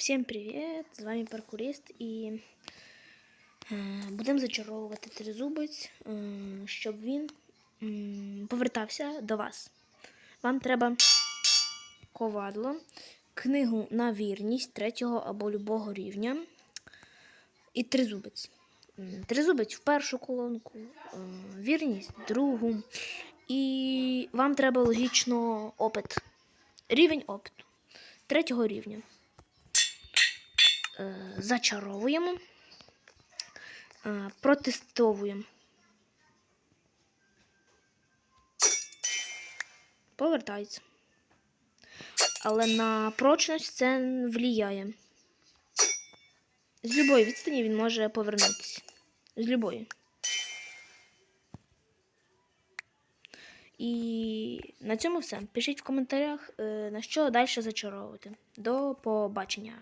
Всім привіт! З вами паркурист і е, будемо зачаровувати тризубець, щоб він м, повертався до вас. Вам треба ковадло, книгу на вірність третього або любого рівня і тризубець. Тризубець в першу колонку, е, вірність в другу. І вам треба логічно опит. Рівень опиту третього рівня. Е, Зачаровуємо, е, протестовуємо. Повертається. Але на прочність це не влияє. З любої відстані він може повернутися. З любої. І на цьому все. Пишіть в коментарях, е, на що далі зачаровувати. До побачення.